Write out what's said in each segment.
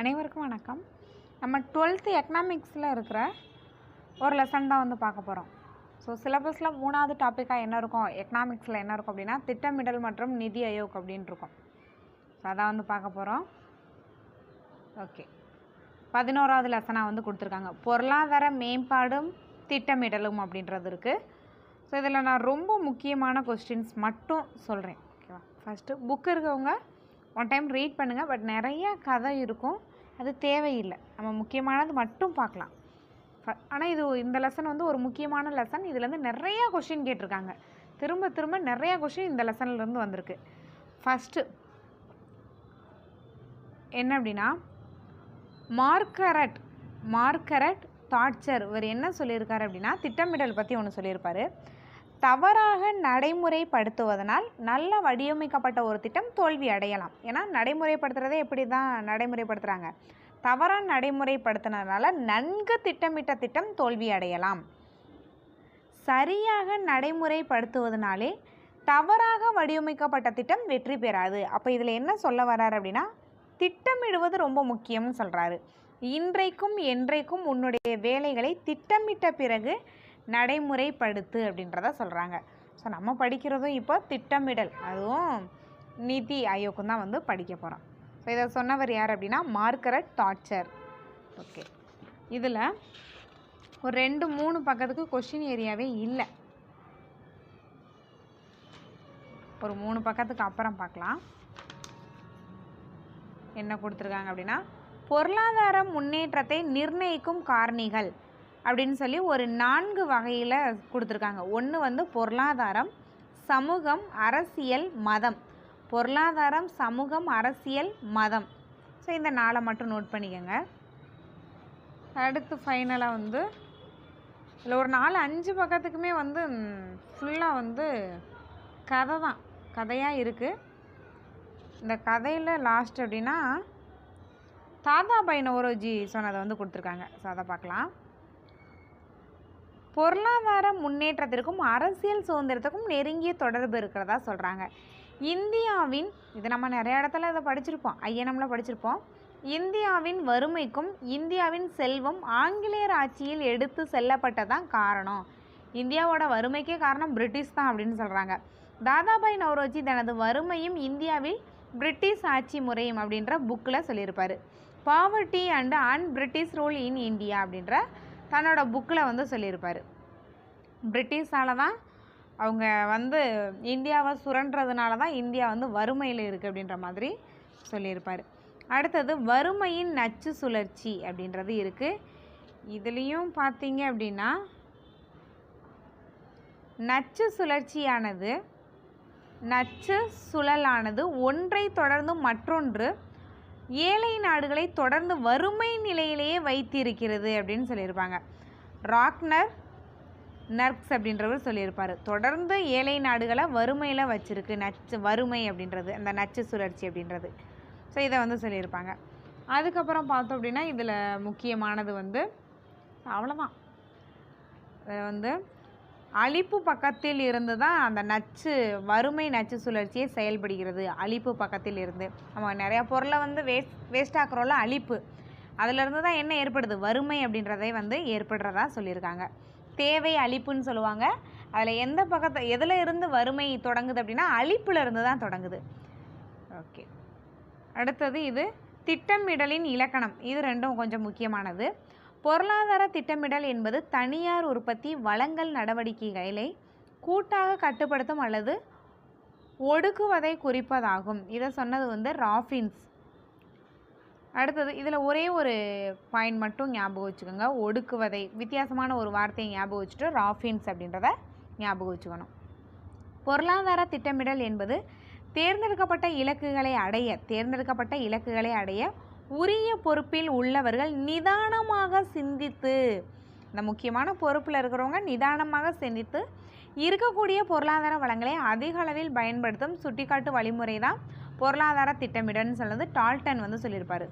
அனைவருக்கும் வணக்கம். நம்ம டுவெல்த்து எக்கனாமிக்ஸில் இருக்கிற ஒரு லெசன் தான் வந்து பார்க்க போகிறோம் ஸோ சிலபஸில் மூணாவது டாப்பிக்காக என்ன இருக்கும்? எக்கனாமிக்ஸில் என்ன இருக்கும் அப்படின்னா திட்டமிடல் மற்றும் நிதி அயோக் அப்படின்னு இருக்கும். ஸோ அதான் வந்து பார்க்க போகிறோம் ஓகே பதினோராவது லெசனாக வந்து கொடுத்துருக்காங்க. பொருளாதார மேம்பாடும் திட்டமிடலும் அப்படின்றது இருக்குது ஸோ இதில் நான் ரொம்ப முக்கியமான கொஸ்டின்ஸ் மட்டும் சொல்கிறேன் ஓகேவா ஃபஸ்ட்டு புக் இருக்கவங்க ஒன் டைம் ரீட் பண்ணுங்கள் பட் நிறைய கதை இருக்கும். அது தேவையில்லை. நம்ம முக்கியமானது மட்டும் பார்க்கலாம். ஆனால் இது இந்த லெசன் வந்து ஒரு முக்கியமான லெசன் இதுலேருந்து நிறையா கொஷின் கேட்டிருக்காங்க. திரும்ப திரும்ப நிறையா கொஷின் இந்த லெசன்லேருந்து வந்திருக்கு. ஃபஸ்ட்டு என்ன அப்படின்னா மார்க்கரட் மார்க்கரட் தாட்சர் இவர் என்ன சொல்லியிருக்காரு அப்படின்னா திட்டமிடல் பற்றி ஒன்று சொல்லியிருப்பார். தவறாக நடைமுறைப்படுத்துவதனால் நல்ல வடிவமைக்கப்பட்ட ஒரு திட்டம் தோல்வி அடையலாம். ஏன்னா நடைமுறைப்படுத்துகிறதே எப்படி தான் நடைமுறைப்படுத்துகிறாங்க தவறாக நடைமுறைப்படுத்தினதுனால நன்கு திட்டமிட்ட திட்டம் தோல்வி அடையலாம். சரியாக நடைமுறைப்படுத்துவதனாலே தவறாக வடிவமைக்கப்பட்ட திட்டம் வெற்றி பெறாது. அப்போ இதில் என்ன சொல்ல வர்றாரு அப்படின்னா திட்டமிடுவது ரொம்ப முக்கியம்னு சொல்கிறாரு இன்றைக்கும் என்றைக்கும் உன்னுடைய வேலைகளை திட்டமிட்ட பிறகு நடைமுறைப்படுத்து அப்படின்றத சொல்கிறாங்க ஸோ நம்ம படிக்கிறதும் இப்போ திட்டமிடல். அதுவும் நிதி ஆயோக்கும் தான் வந்து படிக்க போகிறோம் ஸோ இதை சொன்னவர் யார் அப்படின்னா மார்க்கரட் டார்ச்சர் ஓகே இதில் ஒரு ரெண்டு மூணு பக்கத்துக்கு கொஷின் ஏரியாவே இல்லை. ஒரு மூணு பக்கத்துக்கு அப்புறம் பார்க்கலாம். என்ன கொடுத்துருக்காங்க அப்படின்னா பொருளாதார முன்னேற்றத்தை நிர்ணயிக்கும் காரணிகள். அப்படின்னு சொல்லி ஒரு நான்கு வகையில் கொடுத்துருக்காங்க. ஒன்று வந்து பொருளாதாரம் சமூகம் அரசியல் மதம். பொருளாதாரம் சமூகம் அரசியல் மதம். ஸோ இந்த நாளை மட்டும் நோட் பண்ணிக்கோங்க. அடுத்து ஃபைனலாக வந்து இதில் ஒரு நாலு அஞ்சு பக்கத்துக்குமே வந்து ஃபுல்லாக வந்து கதை தான். கதையாக இருக்குது இந்த கதையில் லாஸ்ட் அப்படின்னா தாதாபாய் நவரோஜி சொன்னதை வந்து கொடுத்துருக்காங்க. ஸோ அதை பார்க்கலாம். பொருளாதார முன்னேற்றத்திற்கும் அரசியல் சுதந்திரத்துக்கும் நெருங்கிய தொடர்பு இருக்கிறதா சொல்கிறாங்க இந்தியாவின் இது நம்ம நிறைய இடத்துல இதை படிச்சிருப்போம் ஐஎன்எம்ல படிச்சிருப்போம். இந்தியாவின் வறுமைக்கும் இந்தியாவின் செல்வம் ஆங்கிலேயர் ஆட்சியில் எடுத்து செல்லப்பட்டதான் காரணம். இந்தியாவோட வறுமைக்கே காரணம் பிரிட்டிஷ் தான் அப்படின்னு சொல்கிறாங்க தாதாபாய் நவரோஜி தனது வறுமையும் இந்தியாவில் பிரிட்டிஷ் ஆட்சி முறையும் அப்படின்ற புக்கில் சொல்லியிருப்பார். Poverty and un British rule in India அப்படின்ற தன்னோட புக்கில் வந்து சொல்லியிருப்பார். பிரிட்டிஷால் தான் அவங்க வந்து இந்தியாவை சுரண்டுறதுனால தான் இந்தியா வந்து வறுமையில் இருக்குது அப்படின்ற மாதிரி சொல்லியிருப்பார். அடுத்தது வறுமையின் நச்சு சுழற்சி அப்படின்றது இருக்குது இதுலேயும் பார்த்தீங்க அப்படின்னா நச்சு சுழற்சியானது நச்சு சுழலானது ஒன்றை தொடர்ந்து மற்றொன்று ஏழை நாடுகளை தொடர்ந்து வறுமை நிலையிலேயே வைத்திருக்கிறது அப்படின்னு சொல்லியிருப்பாங்க. ராக்னர் நர்க்ஸ் அப்படின்றவர் சொல்லியிருப்பார். தொடர்ந்து ஏழை நாடுகளை வறுமையில் வச்சிருக்கு நச்சு வறுமை அப்படின்றது அந்த நச்சு சுழற்சி அப்படின்றது. ஸோ இதை வந்து சொல்லியிருப்பாங்க. அதுக்கப்புறம் பார்த்தோம் அப்படின்னா இதில் முக்கியமானது வந்து அவ்வளோதான் வந்து அழிப்பு பக்கத்தில் இருந்து தான் அந்த நச்சு வறுமை நச்சு சுழற்சியே செயல்படுகிறது. அழிப்பு பக்கத்தில் இருந்து. நம்ம நிறையா பொருளை வந்து வேஸ்ட் வேஸ்ட் ஆக்குறோம்ல அழிப்பு. அதிலிருந்து தான் என்ன ஏற்படுது? வறுமை அப்படின்றதே வந்து ஏற்படுறதா சொல்லியிருக்காங்க. தேவை அழிப்புன்னு சொல்லுவாங்க. அதில் எந்த பக்கத்தை எதில் இருந்து வறுமை தொடங்குது அப்படின்னா அழிப்பில் இருந்து தான் தொடங்குது. ஓகே. அடுத்தது இது திட்டமிடலின் இலக்கணம். இது ரெண்டும் கொஞ்சம் முக்கியமானது. பொருளாதார திட்டமிடல் என்பது தனியார் உற்பத்தி வளங்கள் நடவடிக்கைகளை கூட்டாக கட்டுப்படுத்தும் அல்லது ஒடுக்குவதை குறிப்பதாகும். இதை சொன்னது வந்து ராஃபின்ஸ். அடுத்தது இதில் ஒரே ஒரு பாயிண்ட் மட்டும் ஞாபகம் வச்சுக்கோங்க. ஒடுக்குவதை வித்தியாசமான ஒரு வார்த்தையை ஞாபகம் வச்சுட்டு ராஃபின்ஸ் அப்படின்றத ஞாபகம் வச்சுக்கணும். பொருளாதார திட்டமிடல் என்பது தேர்ந்தெடுக்கப்பட்ட இலக்குகளை அடைய தேர்ந்தெடுக்கப்பட்ட இலக்குகளை அடைய உரிய பொறுப்பில் உள்ளவர்கள் நிதானமாக சிந்தித்து இந்த முக்கியமான பொறுப்பில் இருக்கிறவங்க நிதானமாக சிந்தித்து இருக்கக்கூடிய பொருளாதார வளங்களை அதிக அளவில் பயன்படுத்தும் சுட்டிக்காட்டு வழிமுறை தான் பொருளாதார திட்டமிடல்னு சொல்லுது டால்டன் வந்து சொல்லியிருப்பார்.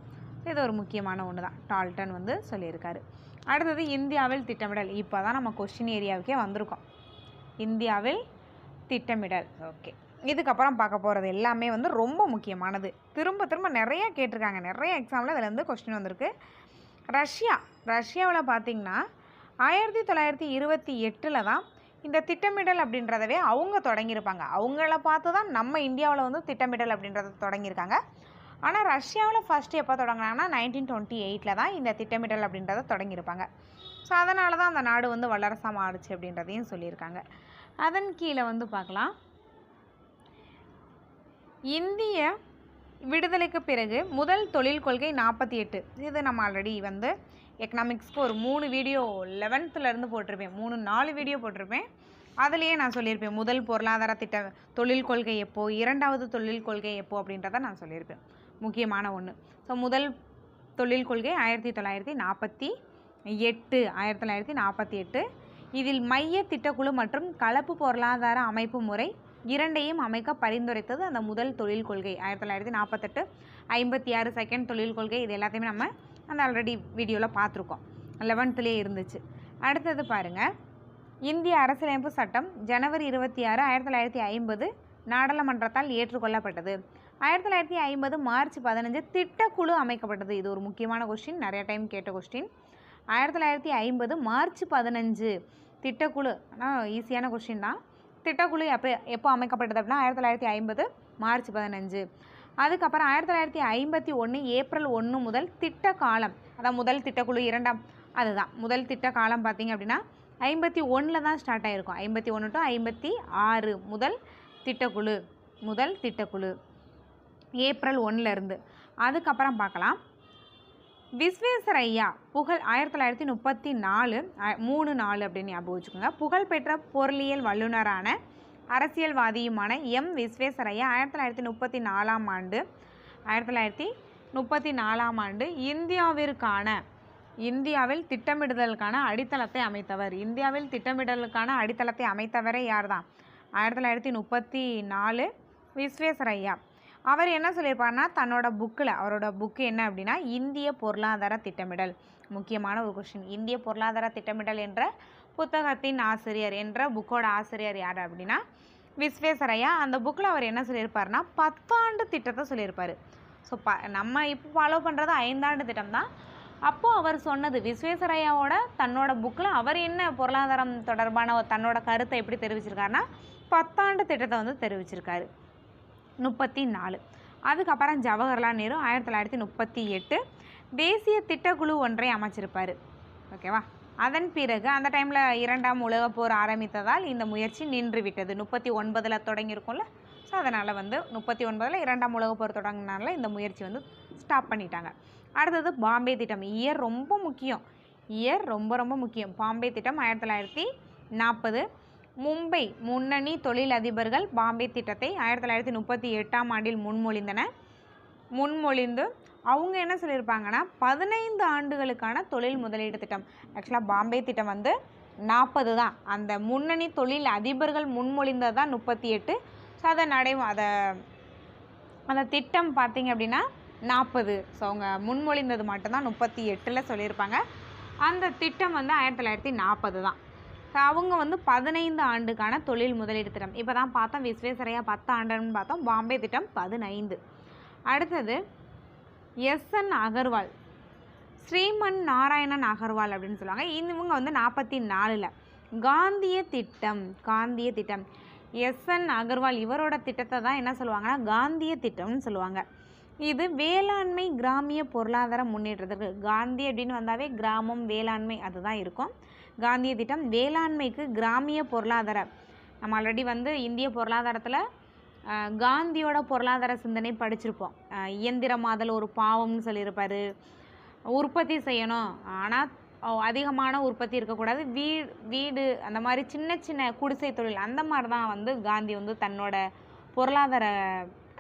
இது ஒரு முக்கியமான ஒன்று தான் டால்டன் வந்து சொல்லியிருக்காரு. அடுத்தது இந்தியாவில் திட்டமிடல். இப்போ தான் நம்ம கொஷின் ஏரியாவுக்கே வந்திருக்கோம். இந்தியாவில் திட்டமிடல். ஓகே. இதுக்கப்புறம் பார்க்க போகிறது எல்லாமே வந்து ரொம்ப முக்கியமானது. திரும்ப திரும்ப நிறையா கேட்டிருக்காங்க. நிறைய எக்ஸாமில் அதில் வந்து கொஸ்டின் வந்திருக்கு. ரஷ்யா ரஷ்யாவில் பார்த்தீங்கன்னா ஆயிரத்தி தொள்ளாயிரத்தி இருபத்தி எட்டில் தான் இந்த திட்டமிடல் அப்படின்றதவே அவங்க தொடங்கியிருப்பாங்க. அவங்கள பார்த்து தான் நம்ம இந்தியாவில் வந்து திட்டமிடல் அப்படின்றத தொடங்கியிருக்காங்க. ஆனால் ரஷ்யாவில் ஃபஸ்ட்டு எப்போ தொடங்கினாங்கன்னா நைன்டீன் டுவெண்ட்டி எயிட்டில் தான் இந்த திட்டமிடல் அப்படின்றத தொடங்கியிருப்பாங்க. ஸோ அதனால தான் அந்த நாடு வந்து வல்லரசமாக ஆடுச்சு அப்படின்றதையும் சொல்லியிருக்காங்க. அதன் கீழே வந்து பார்க்கலாம். இந்திய விடுதலைக்கு பிறகு முதல் தொழில் கொள்கை நாற்பத்தி எட்டு. இது நம்ம ஆல்ரெடி வந்து எக்கனாமிக்ஸ்க்கு ஒரு மூணு வீடியோ லெவன்த்துலேருந்து போட்டிருப்பேன். மூணு நாலு வீடியோ போட்டிருப்பேன். அதுலேயே நான் சொல்லியிருப்பேன் முதல் பொருளாதார திட்ட தொழில் கொள்கை எப்போ இரண்டாவது தொழில் கொள்கை எப்போ அப்படின்றத நான் சொல்லியிருப்பேன். முக்கியமான ஒன்று ஸோ முதல் தொழில் கொள்கை ஆயிரத்தி தொள்ளாயிரத்தி நாற்பத்தி எட்டு ஆயிரத்தி தொள்ளாயிரத்தி நாற்பத்தி எட்டு. இதில் மைய திட்டக்குழு மற்றும் கலப்பு பொருளாதார அமைப்பு முறை இரண்டையும் அமைக்க பரிந்துரைத்தது அந்த முதல் தொழில் கொள்கை. ஆயிரத்தி தொள்ளாயிரத்தி நாற்பத்தெட்டு ஐம்பத்தி ஆறு செகண்ட் தொழில் கொள்கை. இது எல்லாத்தையுமே நம்ம அந்த ஆல்ரெடி வீடியோவில் பார்த்துருக்கோம். லெவன்த்துலேயே இருந்துச்சு. அடுத்தது பாருங்கள் இந்திய அரசியலமைப்பு சட்டம் ஜனவரி இருபத்தி ஆறு ஆயிரத்தி தொள்ளாயிரத்தி ஐம்பது நாடாளுமன்றத்தால் ஏற்றுக்கொள்ளப்பட்டது. ஆயிரத்தி தொள்ளாயிரத்தி ஐம்பது மார்ச் பதினஞ்சு திட்டக்குழு அமைக்கப்பட்டது. இது ஒரு முக்கியமான கொஸ்டின் நிறைய டைம் கேட்ட கொஸ்டின் ஆயிரத்தி தொள்ளாயிரத்தி ஐம்பது மார்ச் பதினஞ்சு திட்டக்குழு. ஆனால் ஈஸியான கொஸ்டின் தான். திட்டக்குழு எப்போ எப்போ அமைக்கப்பட்டது அப்படின்னா ஆயிரத்தி தொள்ளாயிரத்தி ஐம்பது மார்ச் பதினஞ்சு. அதுக்கப்புறம் ஆயிரத்தி தொள்ளாயிரத்தி ஐம்பத்தி ஒன்று ஏப்ரல் ஒன்று முதல் திட்ட காலம் அதான் முதல் திட்டக்குழு இரண்டாம் அதுதான். முதல் திட்ட காலம் பார்த்தீங்க அப்படின்னா ஐம்பத்தி ஒன்றில் தான் ஸ்டார்ட் ஆகிருக்கும் ஐம்பத்தி ஒன்று டு ஐம்பத்தி ஆறு முதல் திட்டக்குழு. முதல் திட்டக்குழு. ஏப்ரல் ஒன்றுலேருந்து அதுக்கப்புறம் பார்க்கலாம். விஸ்வேஸ்வரையா புகழ் ஆயிரத்தி தொள்ளாயிரத்தி முப்பத்தி நாலு மூணு நாலு அப்படின்னு ஞாபகம் வச்சுக்கோங்க. புகழ்பெற்ற பொருளியல் வல்லுநரான அரசியல்வாதியுமான எம். விஸ்வேஸ்வரையா ஆயிரத்தி தொள்ளாயிரத்தி முப்பத்தி நாலாம் ஆண்டு ஆயிரத்தி தொள்ளாயிரத்தி முப்பத்தி நாலாம் ஆண்டு இந்தியாவிற்கான இந்தியாவில் திட்டமிடுதலுக்கான அடித்தளத்தை அமைத்தவர். இந்தியாவில் திட்டமிடலுக்கான அடித்தளத்தை அமைத்தவரே யார் தான் ஆயிரத்தி தொள்ளாயிரத்தி முப்பத்தி நாலு விஸ்வேஸ்வரையா அவர் என்ன சொல்லியிருப்பாருன்னா தன்னோட புக்கில் அவரோட புக்கு என்ன அப்படின்னா இந்திய பொருளாதார திட்டமிடல். முக்கியமான ஒரு கொஷின் இந்திய பொருளாதார திட்டமிடல் என்ற புத்தகத்தின் ஆசிரியர் என்ற புக்கோட ஆசிரியர் யார் அப்படின்னா விஸ்வேஸ்வரையா. அந்த புக்கில் அவர் என்ன சொல்லியிருப்பாருன்னா பத்தாண்டு திட்டத்தை சொல்லியிருப்பார். ஸோ ப நம்ம இப்போ ஃபாலோ பண்ணுறது ஐந்தாண்டு திட்டம் தான். அப்போது அவர் சொன்னது விஸ்வேஸ்வரையாவோட தன்னோட புக்கில் அவர் என்ன பொருளாதாரம் தொடர்பான தன்னோட கருத்தை எப்படி தெரிவிச்சிருக்காருன்னா பத்தாண்டு திட்டத்தை வந்து தெரிவிச்சிருக்காரு. முப்பத்தி நாலு அதுக்கப்புறம் ஜவஹர்லால் நேரு ஆயிரத்தி தொள்ளாயிரத்தி முப்பத்தி எட்டு. தேசிய திட்டக்குழு ஒன்றை அமைச்சிருப்பார். ஓகேவா? அதன் பிறகு அந்த டைமில் இரண்டாம் உலகப் போர் ஆரம்பித்ததால் இந்த முயற்சி நின்று விட்டது முப்பத்தி ஒன்பதில் தொடங்கியிருக்கும்ல? ஸோ அதனால் வந்து முப்பத்தி ஒன்பதில் இரண்டாம் உலகப் போர் தொடங்கினால இந்த முயற்சி வந்து ஸ்டாப் பண்ணிட்டாங்க. அடுத்தது பாம்பே திட்டம். இயர் ரொம்ப முக்கியம். இயர் ரொம்ப ரொம்ப முக்கியம். பாம்பே திட்டம் ஆயிரத்தி தொள்ளாயிரத்தி நாற்பது. மும்பை முன்னணி தொழிலதிபர்கள் பாம்பே திட்டத்தை ஆயிரத்தி தொள்ளாயிரத்தி முப்பத்தி எட்டாம் ஆண்டில் முன்மொழிந்தன. முன்மொழிந்து அவங்க என்ன சொல்லியிருப்பாங்கன்னா பதினைந்து ஆண்டுகளுக்கான தொழில் முதலீடு திட்டம். ஆக்சுவலாக பாம்பே திட்டம் வந்து நாற்பது தான். அந்த முன்னணி தொழில் அதிபர்கள் முன்மொழிந்தது தான் முப்பத்தி எட்டு. ஸோ அதை நடை அதை அந்த திட்டம் பார்த்தீங்க அப்படின்னா நாற்பது ஸோ அவங்க முன்மொழிந்தது மட்டும்தான் முப்பத்தி எட்டில் சொல்லியிருப்பாங்க. அந்த திட்டம் வந்து ஆயிரத்தி தொள்ளாயிரத்தி நாற்பது தான். ஸோ அவங்க வந்து பதினைந்து ஆண்டுக்கான தொழில் முதலீடு திட்டம். இப்போ தான் பார்த்தோம் விஸ்வேஸ்வரையா பத்து ஆண்டுன்னு பார்த்தோம். பாம்பே திட்டம் பதினைந்து. அடுத்தது எஸ்என் அகர்வால் ஸ்ரீமன் நாராயணன் அகர்வால் அப்படின்னு சொல்லுவாங்க. இவங்க வந்து நாற்பத்தி நாலில் காந்திய திட்டம் காந்திய திட்டம். எஸ்என் அகர்வால் இவரோட திட்டத்தை தான் என்ன சொல்லுவாங்கன்னா காந்திய திட்டம்னு சொல்லுவாங்க. இது வேளாண்மை கிராமிய பொருளாதார முன்னேற்றத்திற்கு காந்தி அப்படின்னு வந்தாவே கிராமம் வேளாண்மை அதுதான் இருக்கும். காந்திய திட்டம் வேளாண்மைக்கு கிராமிய பொருளாதார. நம்ம ஆல்ரெடி வந்து இந்திய பொருளாதாரத்தில் காந்தியோட பொருளாதார சிந்தனை படிச்சிருப்போம். இயந்திரமாதல் ஒரு பாவம்னு சொல்லியிருப்பார். உற்பத்தி செய்யணும். ஆனால் அதிகமான உற்பத்தி இருக்கக்கூடாது. வீ வீடு அந்த மாதிரி சின்ன சின்ன குடிசை தொழில் அந்த மாதிரி தான் வந்து காந்தி வந்து தன்னோட பொருளாதார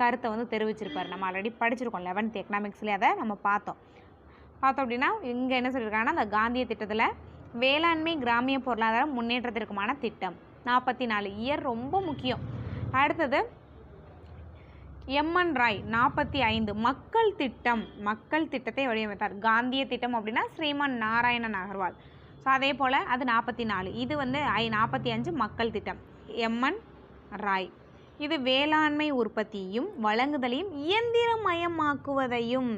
கருத்தை வந்து தெரிவிச்சிருப்பார். நம்ம ஆல்ரெடி படிச்சிருக்கோம் லெவன்த் எக்கனாமிக்ஸ்லேயே அதை நம்ம பார்த்தோம். பார்த்தோம் அப்படின்னா இங்கே என்ன சொல்லியிருக்காங்கன்னா அந்த காந்திய திட்டத்தில் வேளாண்மை கிராமிய பொருளாதார முன்னேற்றத்திற்குமான திட்டம். நாற்பத்தி நாலு இயர் ரொம்ப முக்கியம். அடுத்தது எம்என் ராய் நாற்பத்தி ஐந்து மக்கள் திட்டம். மக்கள் திட்டத்தை வடிவமைத்தார். காந்திய திட்டம் அப்படின்னா ஸ்ரீமன் நாராயணன் அகர்வால். ஸோ அதே போல் அது நாற்பத்தி நாலு இது வந்து ஐ நாற்பத்தி அஞ்சு மக்கள் திட்டம். M N Roy. இது வேளாண்மை உற்பத்தியையும் வழங்குதலையும் இயந்திரமயமாக்குவதையும்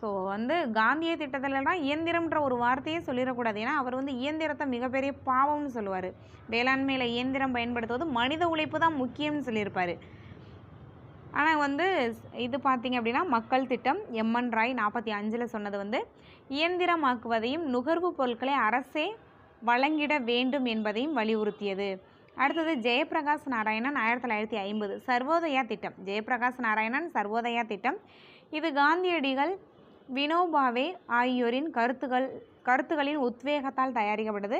ஸோ வந்து காந்திய திட்டத்திலலாம் இயந்திரம்ன்ற ஒரு வார்த்தையே சொல்லிடக்கூடாது. ஏன்னா அவர் வந்து இயந்திரத்தை மிகப்பெரிய பாவம்னு சொல்லுவார். வேளாண்மையில் இயந்திரம் பயன்படுத்துவது மனித உழைப்பு தான் முக்கியம்னு சொல்லியிருப்பார். ஆனால் வந்து இது பார்த்திங்க அப்படின்னா மக்கள் திட்டம். எம்என் ராய் நாற்பத்தி அஞ்சில் சொன்னது வந்து இயந்திரமாக்குவதையும் நுகர்வு பொருட்களை அரசே வழங்கிட வேண்டும் என்பதையும் வலியுறுத்தியது. அடுத்தது ஜெயபிரகாஷ் நாராயணன் ஆயிரத்தி தொள்ளாயிரத்தி ஐம்பது. சர்வோதயா திட்டம். ஜெயபிரகாஷ் நாராயணன் சர்வோதயா திட்டம். இது காந்தியடிகள் வினோபாவே ஆகியோரின் கருத்துக்கள் கருத்துக்களின் உத்வேகத்தால் தயாரிக்கப்பட்டது.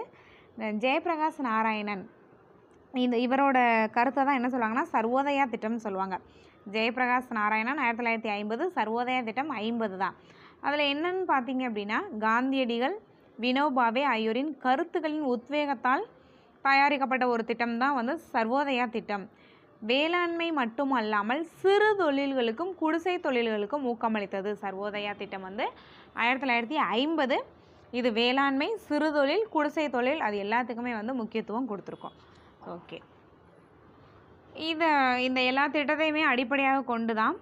ஜெயபிரகாஷ் நாராயணன். இந்த இவரோட கருத்தை தான் என்ன சொல்லுவாங்கன்னா சர்வோதயா திட்டம்னு சொல்லுவாங்க. ஜெயபிரகாஷ் நாராயணன் ஆயிரத்தி தொள்ளாயிரத்தி ஐம்பது சர்வோதயா திட்டம் ஐம்பது தான். அதில் என்னன்னு பார்த்தீங்க அப்படின்னா காந்தியடிகள் வினோபாவே ஆகியோரின் கருத்துக்களின் உத்வேகத்தால் தயாரிக்கப்பட்ட ஒரு திட்டம் தான் வந்து சர்வோதயா திட்டம். வேளாண்மை மட்டுமல்லாமல் சிறு தொழில்களுக்கும் குடிசை தொழில்களுக்கும் ஊக்கமளித்தது. சர்வோதயா திட்டம் வந்து ஆயிரத்தி தொள்ளாயிரத்தி ஐம்பது. இது வேளாண்மை சிறு தொழில் குடிசை தொழில் அது எல்லாத்துக்குமே வந்து முக்கியத்துவம் கொடுத்துருக்கோம். ஓகே. இதை இந்த எல்லா திட்டத்தையுமே அடிப்படையாக கொண்டு தான்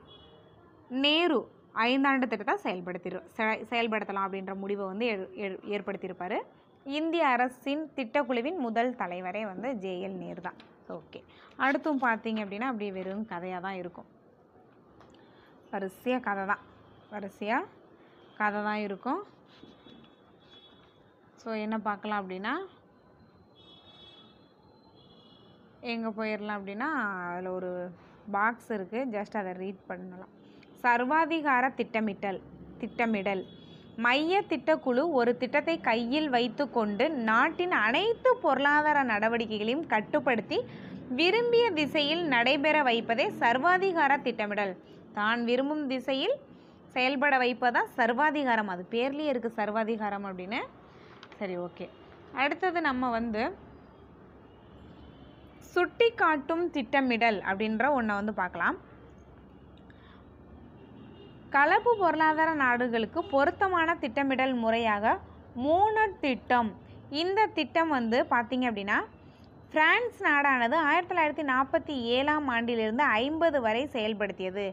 நேரு ஐந்தாண்டு திட்டத்தை செயல்படுத்திரு செ- செயல்படுத்தலாம் அப்படின்ற முடிவை வந்து ஏற்படுத்தியிருப்பார். இந்திய அரசின் திட்டக்குழுவின் முதல் தலைவரே வந்து ஜேஎல் நேரு தான். ஓகே அடுத்தும் பார்த்தீங்க அப்படின்னா அப்படியே வெறும் கதையாக தான் இருக்கும். வரிசையாக கதை தான். வரிசையாக கதை தான் இருக்கும். ஸோ என்ன பார்க்கலாம் அப்படின்னா எங்கே போயிடலாம் அப்படின்னா அதில் ஒரு பாக்ஸ் இருக்குது ஜஸ்ட் அதை ரீட் பண்ணலாம். சர்வாதிகார திட்டமிட்டல் திட்டமிடல். மைய திட்டக்குழு ஒரு திட்டத்தை கையில் வைத்துக்கொண்டு நாட்டின் அனைத்து பொருளாதார நடவடிக்கைகளையும் கட்டுப்படுத்தி விரும்பிய திசையில் நடைபெற வைப்பதே சர்வாதிகார திட்டமிடல். தான் விரும்பும் திசையில் செயல்பட வைப்பதான் சர்வாதிகாரம்? அது பேர்லேயே இருக்குது சர்வாதிகாரம் அப்படின்னு. சரி ஓகே. அடுத்தது நம்ம வந்து சுட்டி காட்டும் திட்டமிடல் அப்படின்ற ஒன்றை வந்து பார்க்கலாம். கலப்பு பொருளாதார நாடுகளுக்கு பொருத்தமான திட்டமிடல் முறையாக மோனட் திட்டம். இந்த திட்டம் வந்து பார்த்திங்க அப்படின்னா பிரான்ஸ் நாடானது ஆயிரத்தி தொள்ளாயிரத்தி நாற்பத்தி ஏழாம் ஆண்டிலிருந்து ஐம்பது வரை செயல்படுத்தியது.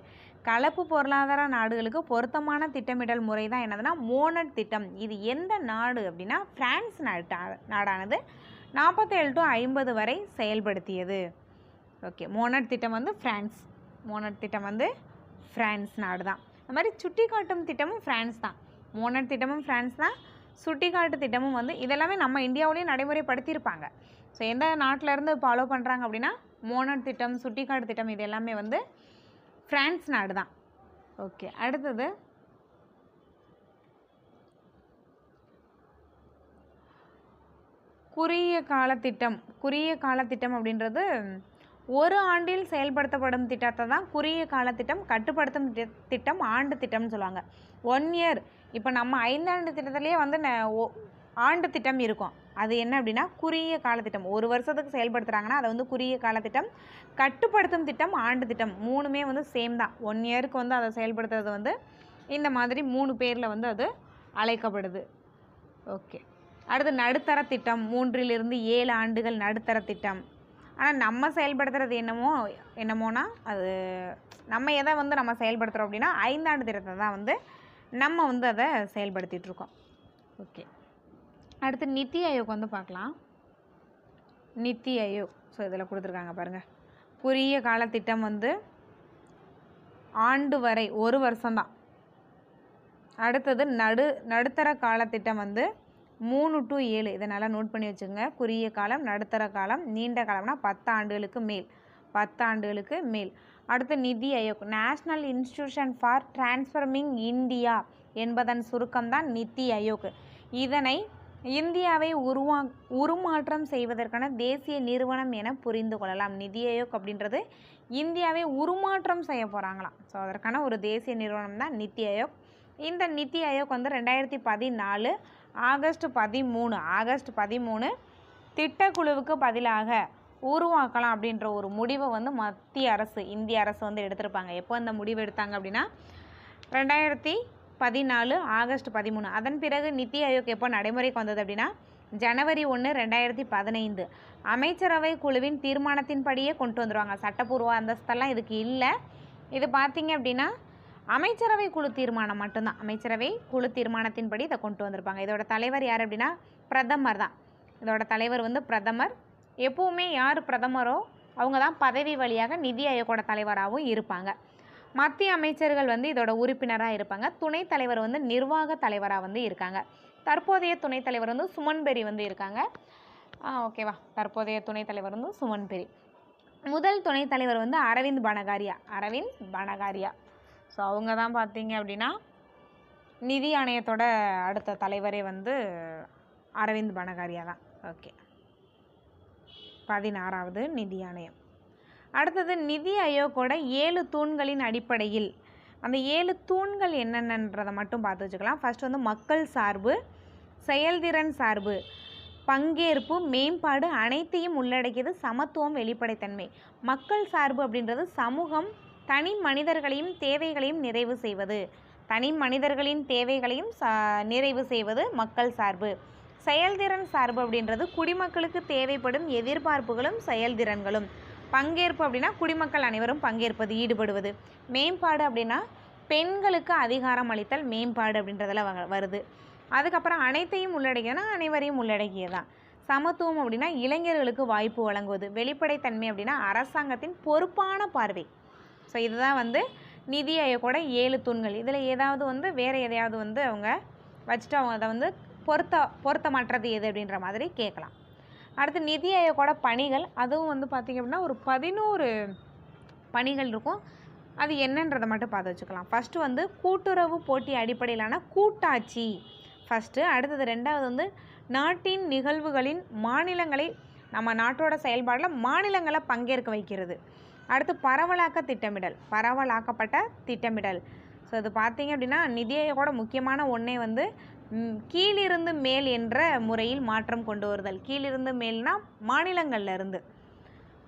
கலப்பு பொருளாதார நாடுகளுக்கு பொருத்தமான திட்டமிடல் முறை தான் என்னதுன்னா மோனட் திட்டம். இது எந்த நாடு அப்படின்னா பிரான்ஸ் நாட்டா நாடானது நாற்பத்தேழு டு ஐம்பது வரை செயல்படுத்தியது. ஓகே மோனட் திட்டம் வந்து ஃப்ரான்ஸ் மோனட் திட்டம் வந்து ஃப்ரான்ஸ் நாடு தான் அது மாதிரி சுட்டி காட்டும் திட்டமும் ஃப்ரான்ஸ் தான். மோனட் திட்டமும் ஃப்ரான்ஸ் தான். சுட்டிக்காட்டு திட்டமும் வந்து இதெல்லாமே நம்ம இந்தியாவிலேயே நடைமுறைப்படுத்தியிருப்பாங்க. ஸோ எந்த நாட்டில் இருந்து ஃபாலோ பண்ணுறாங்க அப்படின்னா மோனட் திட்டம் சுட்டிக்காட்டு திட்டம் இது எல்லாமே வந்து ஃப்ரான்ஸ் நாடு தான். ஓகே அடுத்தது. குறுகிய கால திட்டம். குறுகிய கால திட்டம் அப்படின்றது ஒரு ஆண்டில் செயல்படுத்தப்படும் திட்டத்தை தான் குறுகிய கால திட்டம் கட்டுப்படுத்தும் திட்டம் ஆண்டு திட்டம்னு சொல்லுவாங்க. ஒன் இயர் இப்போ நம்ம ஐந்தாண்டு திட்டத்திலேயே வந்து ந- ஒ- ஆண்டு திட்டம் இருக்கும். அது என்ன அப்படின்னா குறுகிய காலத்திட்டம் ஒரு வருஷத்துக்கு செயல்படுத்துகிறாங்கன்னா அதை வந்து குறுகிய காலத்திட்டம் கட்டுப்படுத்தும் திட்டம் ஆண்டு திட்டம் மூணுமே வந்து சேம் தான். ஒன் இயருக்கு வந்து அதை செயல்படுத்துறது வந்து இந்த மாதிரி மூணு பேரில் வந்து அது அழைக்கப்படுது. ஓகே அடுத்து நடுத்தர திட்டம். மூன்றிலிருந்து ஏழு ஆண்டுகள் நடுத்தர திட்டம். ஆனால் நம்ம செயல்படுத்துறது என்னமோ என்னமோனா அது நம்ம எதை வந்து நம்ம செயல்படுத்துகிறோம் அப்படின்னா ஐந்தாண்டு திட்டத்தை தான் வந்து நம்ம வந்து அதை செயல்படுத்திகிட்ருக்கோம் ஓகே. அடுத்து நித்தி ஆயோக் வந்து பார்க்கலாம். நித்தி ஆயோக். ஸோ இதில் கொடுத்துருக்காங்க பாருங்கள் குறுகிய கால திட்டம் வந்து ஆண்டு வரை ஒரு வருஷம்தான் அடுத்தது நடு நடுத்தர காலத்திட்டம் வந்து மூணு டு ஏழு. இதை நல்லா நோட் பண்ணி வச்சுக்கோங்க. குறுகிய காலம் நடுத்தர காலம் நீண்ட காலம்னா பத்து ஆண்டுகளுக்கு மேல். பத்து ஆண்டுகளுக்கு மேல். அடுத்து NITI Aayog. National institution for transforming India என்பதன் சுருக்கம்தான் நித்தி ஆயோக். இதனை இந்தியாவை உருவா உருமாற்றம் செய்வதற்கான தேசிய நிறுவனம் என புரிந்து கொள்ளலாம். நிதி ஆயோக் அப்படின்றது இந்தியாவை உருமாற்றம் செய்ய போகிறாங்களாம் ஸோ அதற்கான ஒரு தேசிய நிறுவனம் தான் நித்தி ஆயோக். இந்த நித்தி ஆயோக் வந்து ரெண்டாயிரத்தி பதினாலு ஆகஸ்ட் பதிமூணு ஆகஸ்ட் பதிமூணு திட்டக்குழுவுக்கு பதிலாக உருவாக்கலாம் அப்படின்ற ஒரு முடிவை வந்து மத்திய அரசு இந்திய அரசு வந்து எடுத்திருப்பாங்க. எப்போ இந்த முடிவு எடுத்தாங்க அப்படின்னா? ரெண்டாயிரத்தி பதினாலு ஆகஸ்ட் பதிமூணு. அதன் பிறகு நித்தி ஆயோக் எப்போ நடைமுறைக்கு வந்தது அப்படின்னா? ஜனவரி ஒன்று ரெண்டாயிரத்தி பதினைந்து. அமைச்சரவை குழுவின் தீர்மானத்தின்படியே கொண்டு வந்துடுவாங்க சட்டப்பூர்வ அந்தஸ்தெல்லாம் இதுக்கு இல்லை. இது பார்த்தீங்க அப்படின்னா அமைச்சரவை குழு தீர்மானம் மட்டும்தான். அமைச்சரவை குழு தீர்மானத்தின்படி இதை கொண்டு வந்திருப்பாங்க. இதோட தலைவர் யார் அப்படின்னா பிரதமர் தான். இதோட தலைவர் வந்து பிரதமர். எப்போவுமே யார் பிரதமரோ அவங்க தான் பதவி வழியாக நிதி ஆயோகோட தலைவராகவும் இருப்பாங்க. மத்திய அமைச்சர்கள் வந்து இதோட உறுப்பினராக இருப்பாங்க. துணைத் தலைவர் வந்து நிர்வாக தலைவராக வந்து இருக்காங்க. தற்போதைய துணைத் தலைவர் வந்து சுமன் பெரி வந்து இருக்காங்க. ஓகேவா தற்போதைய துணைத் தலைவர் வந்து சுமன் பெரி முதல் துணைத் தலைவர் வந்து அரவிந்த் பனகாரியா. அரவிந்த் பனகாரியா. ஸோ அவங்க தான் பார்த்தீங்க அப்படின்னா நிதி ஆணையத்தோட அடுத்த தலைவரே வந்து அரவிந்த் பனகாரியா தான் ஓகே பதினாறாவது நிதி ஆணையம். அடுத்தது நிதி ஆயோக்கோட ஏழு தூண்களின் அடிப்படையில் அந்த ஏழு தூண்கள் என்னென்னன்றதை மட்டும் பார்த்து வச்சுக்கலாம். ஃபஸ்ட் வந்து மக்கள் சார்பு செயல்திறன் சார்பு பங்கேற்பு மேம்பாடு அனைத்தையும் உள்ளடக்கியது சமத்துவம் வெளிப்படைத்தன்மை. மக்கள் சார்பு அப்படின்றது சமூகம் தனி மனிதர்களையும் தேவைகளையும் நிறைவு செய்வது. தனி மனிதர்களின் தேவைகளையும் நிறைவு செய்வது மக்கள் சார்பு. செயல்திறன் சார்பு அப்படின்றது குடிமக்களுக்கு தேவைப்படும் எதிர்பார்ப்புகளும் செயல்திறன்களும். பங்கேற்பு அப்படின்னா குடிமக்கள் அனைவரும் பங்கேற்பது ஈடுபடுவது. மேம்பாடு அப்படின்னா பெண்களுக்கு அதிகாரம் அளித்தல் மேம்பாடு அப்படின்றதில் வ- வருது. அதுக்கப்புறம் அனைத்தையும் உள்ளடக்கியதுனா அனைவரையும் உள்ளடக்கியதான் சமத்துவம் அப்படின்னா இளைஞர்களுக்கு வாய்ப்பு வழங்குவது. வெளிப்படைத்தன்மை அப்படின்னா அரசாங்கத்தின் பொறுப்பான பார்வை. ஸோ இதுதான் வந்து நிதி ஆயோக்கோட ஏழு தூண்கள். இதில் ஏதாவது வந்து வேறு எதையாவது வந்து அவங்க வச்சுட்டு அவங்க அதை வந்து பொருத்த பொருத்தமற்றது எது அப்படின்ற மாதிரி கேட்கலாம். அடுத்து நிதி ஆயோக்கோட பணிகள். அதுவும் வந்து பார்த்திங்க அப்படின்னா ஒரு பதினோரு பணிகள் இருக்கும். அது என்னன்றதை மட்டும் பார்த்து வச்சுக்கலாம். ஃபஸ்ட்டு வந்து கூட்டுறவு போட்டி அடிப்படையிலான கூட்டாட்சி. ஃபஸ்ட்டு அடுத்தது ரெண்டாவது வந்து நாட்டின் நிகழ்வுகளின் மாநிலங்களை நம்ம நாட்டோட செயல்பாடில் மாநிலங்களை பங்கேற்க வைக்கிறது. அடுத்து பரவலாக்க திட்டமிடல் பரவலாக்கப்பட்ட திட்டமிடல். ஸோ இது பார்த்தீங்க அப்படின்னா நிதியை கூட முக்கியமான ஒன்றே வந்து கீழிருந்து மேல் என்ற முறையில் மாற்றம் கொண்டு வருதல். கீழிருந்து மேல்னா மாநிலங்களில் இருந்து.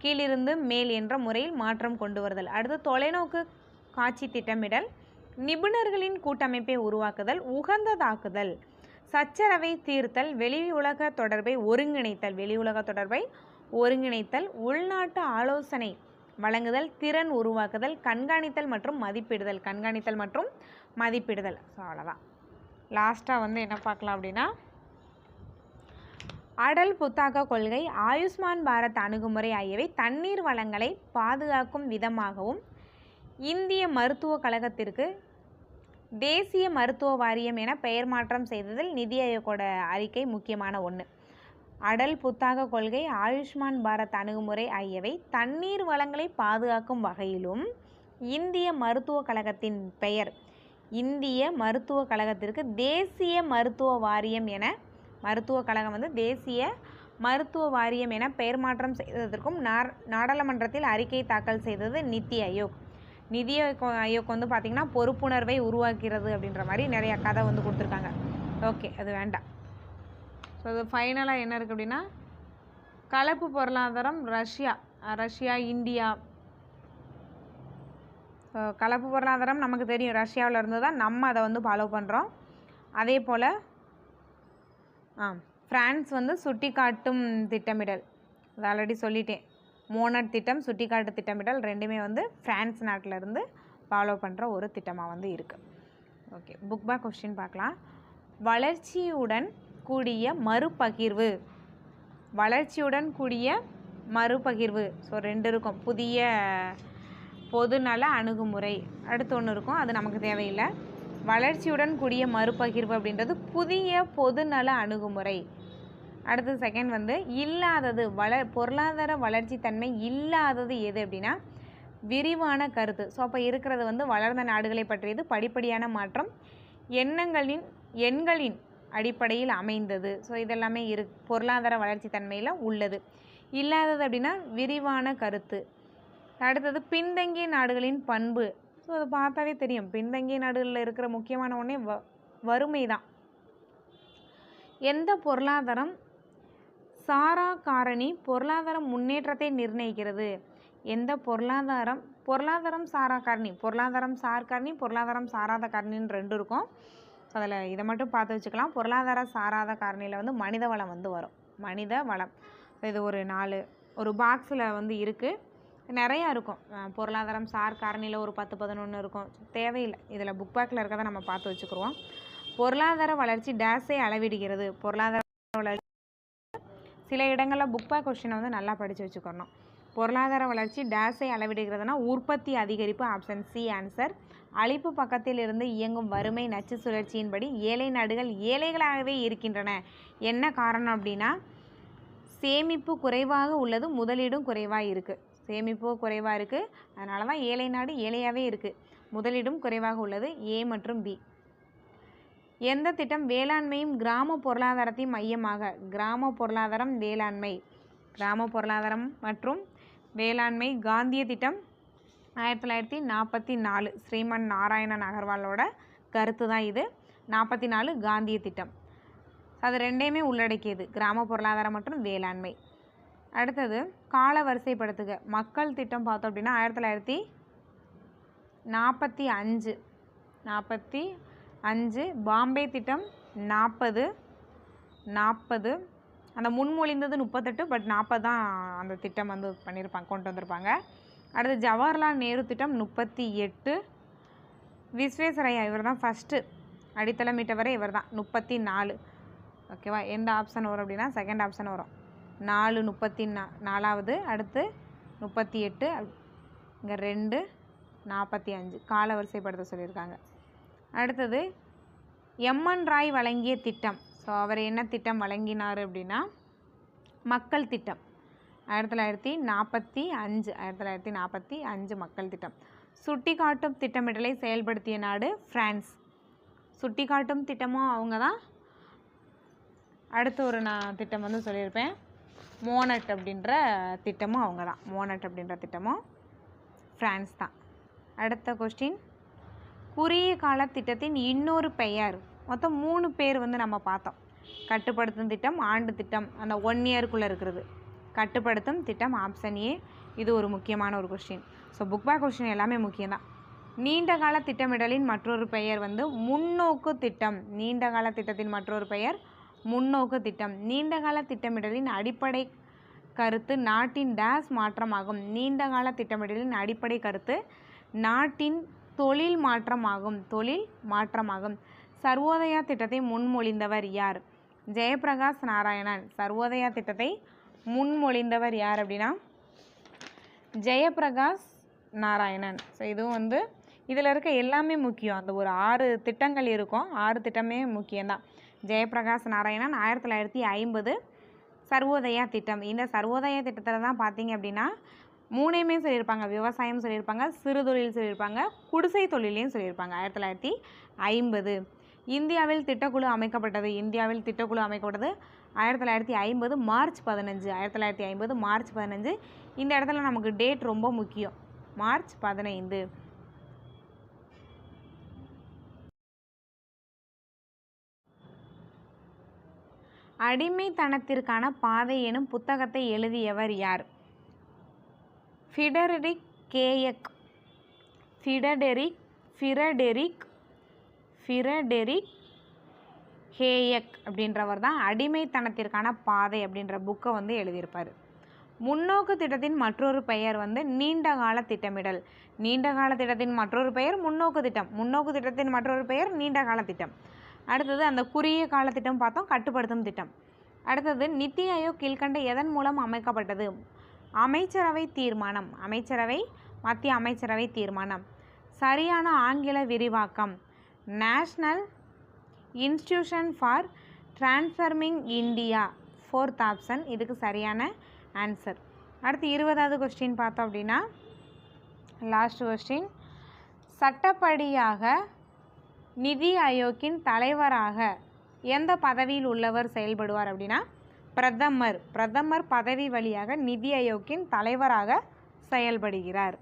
கீழிருந்து மேல் என்ற முறையில் மாற்றம் கொண்டு வருதல். அடுத்து தொலைநோக்கு காட்சி திட்டமிடல் நிபுணர்களின் கூட்டமைப்பை உருவாக்குதல் உகந்ததாக்குதல் சச்சரவை தீர்த்தல் வெளி உலக தொடர்பை ஒருங்கிணைத்தல் வெளி உலக தொடர்பை ஒருங்கிணைத்தல் உள்நாட்டு ஆலோசனை வழங்குதல் திறன் உருவாக்குதல் கண்காணித்தல் மற்றும் மதிப்பிடுதல். கண்காணித்தல் மற்றும் மதிப்பிடுதல். ஸோ அவ்வளோதான் லாஸ்ட்டாக வந்து என்ன பார்க்கலாம் அப்படின்னா அடல் புத்தாக்க கொள்கை ஆயுஷ்மான் பாரத் அணுகுமுறை ஆகியவை தண்ணீர் வளங்களை பாதுகாக்கும் விதமாகவும் இந்திய மருத்துவக் கழகத்திற்கு தேசிய மருத்துவ வாரியம் என பெயர் மாற்றம் செய்ததில் நிதி ஆயோகோட அறிக்கை முக்கியமான ஒன்று அடல் புத்தாக்க கொள்கை ஆயுஷ்மான் பாரத் அணுகுமுறை ஆகியவை தண்ணீர் வளங்களை பாதுகாக்கும் வகையிலும் இந்திய மருத்துவக் கழகத்தின் பெயர். இந்திய மருத்துவக் கழகத்திற்கு தேசிய மருத்துவ வாரியம் என மருத்துவக் கழகம் வந்து தேசிய மருத்துவ வாரியம் என பெயர் மாற்றம் செய்ததற்கும் நாடாளுமன்றத்தில் அறிக்கை தாக்கல் செய்தது நித்தி ஆயோக். நிதி ஆயோக் வந்து பார்த்திங்கன்னா பொறுப்புணர்வை உருவாக்கிறது அப்படின்ற மாதிரி நிறைய கதை வந்து கொடுத்துருக்காங்க. ஓகே அது வேண்டாம். ஸோ அது ஃபைனலாக என்ன இருக்குது அப்படின்னா கலப்பு பொருளாதாரம் ரஷ்யா ரஷ்யா இந்தியா. ஸோ கலப்பு பொருளாதாரம் நமக்கு தெரியும். ரஷ்யாவில் இருந்து தான் நம்ம அதை வந்து ஃபாலோ பண்ணுறோம் அதே போல் ஆ ஃப்ரான்ஸ் வந்து சுட்டி காட்டும் திட்டமிடல். அது ஆல்ரெடி சொல்லிட்டேன். மோனட் திட்டம் சுட்டிக்காட்டு திட்டமிடல் ரெண்டுமே வந்து ஃப்ரான்ஸ் நாட்டிலேருந்து ஃபாலோ பண்ணுற ஒரு திட்டமாக வந்து இருக்குது ஓகே புக் பேக் கொஸ்டின் பார்க்கலாம். வளர்ச்சியுடன் கூடிய மறுபகிர்வு. வளர்ச்சியுடன் கூடிய மறுபகிர்வு. ஸோ ரெண்டு இருக்கும். புதிய பொதுநல அணுகுமுறை. அடுத்து ஒன்று இருக்கும். அது நமக்கு தேவையில்லை. வளர்ச்சியுடன் கூடிய மறுபகிர்வு அப்படின்றது புதிய பொதுநல அணுகுமுறை. அடுத்து செகண்ட் வந்து இல்லாதது வள பொருளாதார வளர்ச்சி தன்மை இல்லாதது எது அப்படின்னா விரிவான கருத்து. ஸோ அப்போ இருக்கிறது வந்து வளர்ந்த நாடுகளை பற்றியது படிப்படியான மாற்றம். எண்ணங்களின் எண்களின் அடிப்படையில் அமைந்தது. ஸோ இதெல்லாமே இரு பொருளாதார வளர்ச்சி தன்மையில் உள்ளது. இல்லாதது அப்படின்னா விரிவான கருத்து. அடுத்தது பின்தங்கிய நாடுகளின் பண்பு. ஸோ அதை பார்த்தாவே தெரியும். பின்தங்கிய நாடுகளில் இருக்கிற முக்கியமான ஒன்றே வ வறுமை தான். எந்த பொருளாதாரம் சாரா காரணி பொருளாதார முன்னேற்றத்தை நிர்ணயிக்கிறது? எந்த பொருளாதாரம் பொருளாதாரம் சாரா காரணி பொருளாதாரம் சார் காரணி பொருளாதாரம் சாராத காரணின்னு ரெண்டு இருக்கும். ஸோ அதில் இதை மட்டும் பார்த்து வச்சுக்கலாம். பொருளாதார சாராத காரணியில் வந்து மனித வளம் வந்து வரும். மனித வளம். இது ஒரு நாலு ஒரு பாக்ஸில் வந்து இருக்குது நிறையா இருக்கும். பொருளாதாரம் சார் காரணியில் ஒரு பத்து பதினொன்று இருக்கும். தேவையில்லை. இதில் புக் பேக்கில் இருக்கிறத நம்ம பார்த்து வச்சுக்கிறோம் பொருளாதார வளர்ச்சி டேஸை அளவிடுகிறது. பொருளாதார வளர்ச்சி. சில இடங்களில் புக் பேக் கொஷினை வந்து நல்லா படித்து வச்சுக்கணும். பொருளாதார வளர்ச்சி டேஸை அளவிடுகிறதுனா உற்பத்தி அதிகரிப்பு ஆப்ஷன் சி ஆன்சர் அழைப்பு பக்கத்தில் இருந்து இயங்கும் வறுமை நச்சு சுழற்சியின்படி ஏழை நாடுகள் ஏழைகளாகவே இருக்கின்றன. என்ன காரணம் அப்படின்னா சேமிப்பு குறைவாக உள்ளது முதலீடும் குறைவாக இருக்குது சேமிப்பு குறைவாக இருக்குது அதனால தான் ஏழை நாடு ஏழையாகவே இருக்குது முதலீடும் குறைவாக உள்ளது ஏ மற்றும் பி. எந்த திட்டம்? வேளாண்மையும் கிராம பொருளாதாரத்தையும் மையமாக. கிராம பொருளாதாரம் வேளாண்மை. கிராம பொருளாதாரம் மற்றும் வேளாண்மை காந்திய திட்டம். ஆயிரத்தி தொள்ளாயிரத்தி நாற்பத்தி நாலு ஸ்ரீமன் நாராயணன் அகர்வாலோட கருத்து தான் இது. நாற்பத்தி நாலு காந்திய திட்டம். அது ரெண்டையுமே உள்ளடக்கியது. கிராம பொருளாதாரம் மற்றும் வேளாண்மை. அடுத்தது கால வரிசைப்படுத்துக. மக்கள் திட்டம் பார்த்தோம் அப்படின்னா ஆயிரத்தி தொள்ளாயிரத்தி நாற்பத்தி அஞ்சு. நாற்பத்தி அஞ்சு பாம்பே திட்டம் நாற்பது நாற்பது. அந்த முன்மொழிந்தது முப்பத்தெட்டு பட் நாற்பது தான் அந்த திட்டம் வந்து பண்ணியிருப்பாங்க கொண்டு வந்திருப்பாங்க. அடுத்து ஜவஹர்லால் நேரு திட்டம் முப்பத்தி எட்டு. விஸ்வேஸ்வரையா இவர் தான் ஃபஸ்ட்டு அடித்தளமிட்டவரே இவர் தான் முப்பத்தி நாலு. ஓகேவா எந்த ஆப்ஷன் வரும் அப்படின்னா செகண்ட் ஆப்ஷன் வரும். நாலு முப்பத்தி நா நாலாவது அடுத்து முப்பத்தி எட்டு இங்கே ரெண்டு நாற்பத்தி அஞ்சு. கால வரிசைப்படுத்த சொல்லியிருக்காங்க. அடுத்தது எம்என் ராய் வழங்கிய திட்டம். ஸோ அவர் என்ன திட்டம் வழங்கினார் அப்படின்னா மக்கள் திட்டம். ஆயிரத்தி தொள்ளாயிரத்தி நாற்பத்தி அஞ்சு ஆயிரத்தி தொள்ளாயிரத்தி நாற்பத்தி அஞ்சு மக்கள் திட்டம். சுட்டிக்காட்டும் திட்டமிடலை செயல்படுத்திய நாடு ஃப்ரான்ஸ் சுட்டிக்காட்டும் திட்டமும் அவங்க தான் அடுத்து ஒரு நான் திட்டம் வந்து சொல்லியிருப்பேன். மோனட் அப்படின்ற திட்டமும் அவங்க தான் மோனட் அப்படின்ற திட்டமும் ஃப்ரான்ஸ் தான். அடுத்த கொஸ்டின் குறுகிய கால திட்டத்தின் இன்னொரு பெயர். மொத்தம் மூணு பேர் வந்து நம்ம பார்த்தோம். கட்டுப்படுத்தும் திட்டம் ஆண்டு திட்டம் அந்த ஒன் இயருக்குள்ளே இருக்கிறது. கட்டுப்படுத்தும் திட்டம் ஆப்ஷன் ஏ இது ஒரு முக்கியமான ஒரு question so book back question எல்லாமே முக்கியம்தான். நீண்ட கால திட்டமிடலின் மற்றொரு பெயர் வந்து முன்னோக்கு திட்டம். நீண்ட கால திட்டத்தின் மற்றொரு பெயர் முன்னோக்கு திட்டம். நீண்ட கால திட்டமிடலின் அடிப்படை கருத்து நாட்டின் டேஸ் மாற்றமாகும். நீண்ட கால திட்டமிடலின் அடிப்படை கருத்து நாட்டின் தொழில் மாற்றமாகும். தொழில் மாற்றமாகும். சர்வோதயா திட்டத்தை முன்மொழிந்தவர் யார்? ஜெயபிரகாஷ் நாராயணன். சர்வோதயா திட்டத்தை முன்மொழிந்தவர் யார் அப்படின்னா? ஜெயபிரகாஷ் நாராயணன். ஸோ இதுவும் வந்து இதில் இருக்க எல்லாமே முக்கியம். அந்த ஒரு ஆறு திட்டங்கள் இருக்கும். ஆறு திட்டமே முக்கியம்தான். ஜெயபிரகாஷ் நாராயணன் ஆயிரத்தி தொள்ளாயிரத்தி ஐம்பது சர்வோதயா திட்டம். இந்த சர்வோதயா திட்டத்தில் தான் பார்த்தீங்க அப்படின்னா மூணையுமே சொல்லியிருப்பாங்க. விவசாயம் சொல்லியிருப்பாங்க சிறுதொழில் சொல்லியிருப்பாங்க குடிசை தொழிலையும் சொல்லியிருப்பாங்க. ஆயிரத்தி தொள்ளாயிரத்தி ஐம்பது. இந்தியாவில் திட்டக்குழு அமைக்கப்பட்டது. இந்தியாவில் திட்டக்குழு அமைக்கப்பட்டது ஆயிரத்தி தொள்ளாயிரத்தி ஐம்பது மார்ச் பதினஞ்சு ஆயிரத்தி தொள்ளாயிரத்தி ஐம்பது மார்ச் பதினஞ்சு. இந்த இடத்துல நமக்கு டேட் ரொம்ப முக்கியம். மார்ச் பதினைந்து. அடிமைத்தனத்திற்கான பாதை எனும் புத்தகத்தை எழுதியவர் யார்? ஃபிடரிக் கேயக். ஃபிடடெரிக் ஃபிரடெரிக் ஃபிரடெரிக் ஹேயக் அப்படின்றவர் தான் அடிமைத்தனத்திற்கான பாதை அப்படின்ற புக்கை வந்து எழுதியிருப்பார். முன்னோக்கு திட்டத்தின் மற்றொரு பெயர் வந்து நீண்டகால திட்டமிடல். நீண்டகால திட்டத்தின் மற்றொரு பெயர் முன்னோக்கு திட்டம். முன்னோக்கு திட்டத்தின் மற்றொரு பெயர் நீண்டகால திட்டம். அடுத்தது அந்த குறுகிய கால திட்டம் பார்த்தோம் கட்டுப்படுத்தும் திட்டம். அடுத்தது நித்தி ஆயோக் கீழ்கண்ட எதன் மூலம் அமைக்கப்பட்டது? அமைச்சரவை தீர்மானம். அமைச்சரவை மத்திய அமைச்சரவை தீர்மானம். சரியான ஆங்கில விரிவாக்கம். National institution for transforming India. Fourth option இதுக்கு சரியான ஆன்சர் அடுத்து இருபதாவது கொஸ்டின் பார்த்தோம் அப்படின்னா லாஸ்ட் கொஸ்டின் சட்டப்படியாக நிதி ஆயோக்கின் தலைவராக எந்த பதவியில் உள்ளவர் செயல்படுவார் அப்படின்னா பிரதமர். பிரதமர் பதவி வழியாக நிதி ஆயோக்கின் தலைவராக செயல்படுகிறார்.